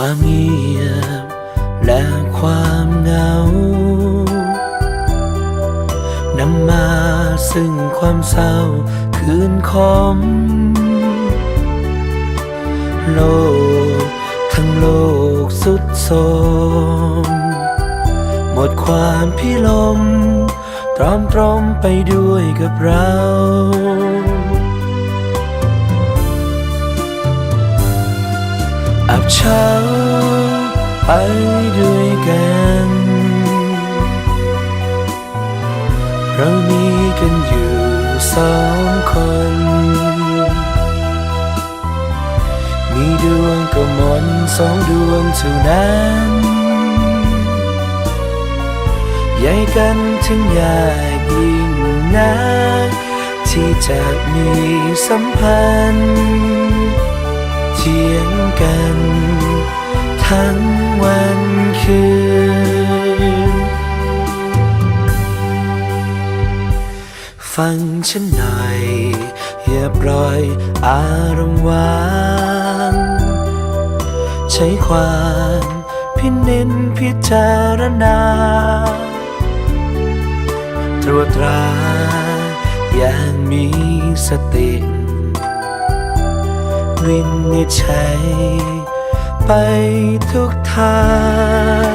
ความเงียบและความเหงานำมาซึ่งความเศร้าคืนคมโลกทั้งโลกสุดโทมหมดความพิลมตรอมตรอมไปด้วยกับเรา อับเช้าไปด้วยกัน เรามีกันอยู่สองคน มีดวงก็มนสองดวงเท่านั้นใหญ่กันถึงยากยิ่งนักที่จะมีสัมพันธ์ เทียงกัน ทั้งวันคืน ฟังฉันหน่อยอย่าปล่อยอารมณ์วานใช้ความพินิจพิจารณา ตรวจตราอย่างมีสติ วินิจฉัย ไปทุกทาง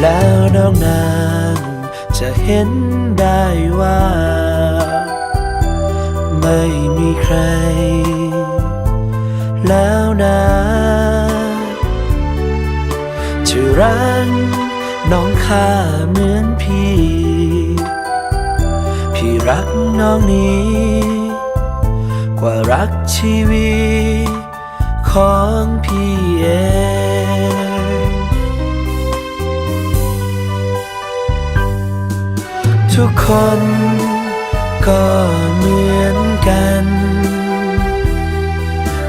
แล้วน้องนางจะเห็นได้ว่า ไม่มีใคร แล้วนะจะรักน้องข้าเหมือนพี่ พี่รักน้องนี้ ว่ารักชีวิตของพี่เองทุกคนก็เหมือนกัน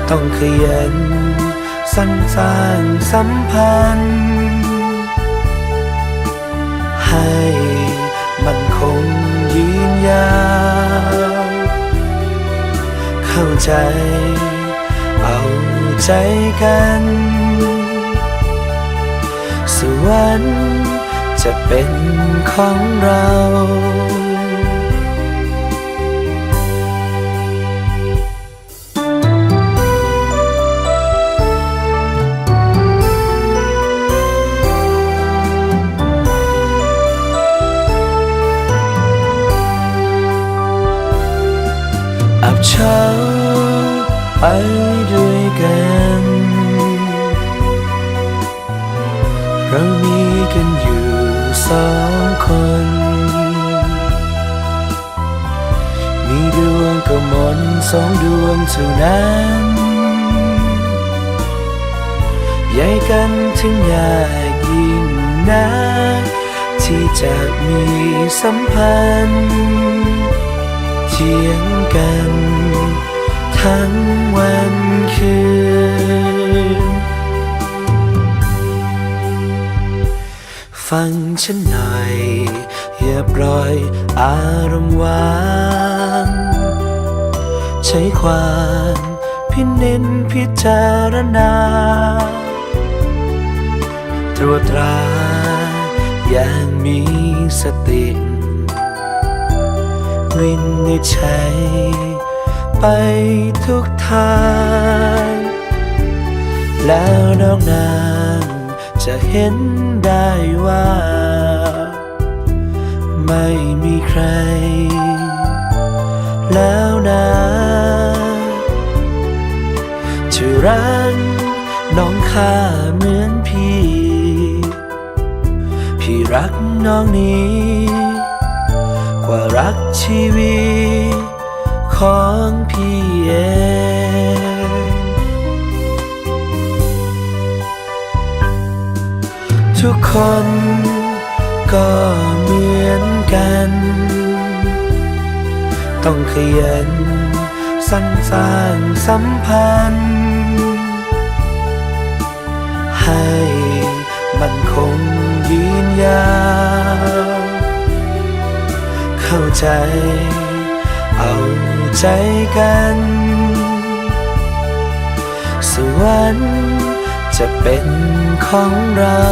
ต้องขยันสร้างสร้างสัมพันธ์ ใจ เอาใจกัน สวรรค์จะเป็นของเราอับเช้า ไปด้วยกัน เรามีกันอยู่สองคน มีดวงก็มนสองดวงเท่านั้นใหญ่กันถึงอยากยิ่งนักที่จะมีสัมพันธ์เทียงกัน ทั้งวันคืน ฟังฉันหน่อยอย่าปล่อยอารมณ์วานใช้ความพินิจพิจารณา ตรวจตราอย่างมีสติวินิจฉัย ไปทุกทาง แล้วน้องนางจะเห็นได้ว่า ไม่มีใคร แล้วนะจะรักน้องข้าเหมือนพี่ พี่รักน้องนี้ กว่ารักชีวิต ของพี่เองทุกคนก็เหมือนกัน ต้องขยันสร้างสร้างสัมพันธ์ ให้มันคงยืนยาว เข้าใจ เอาใจกัน สวรรค์จะเป็นของเรา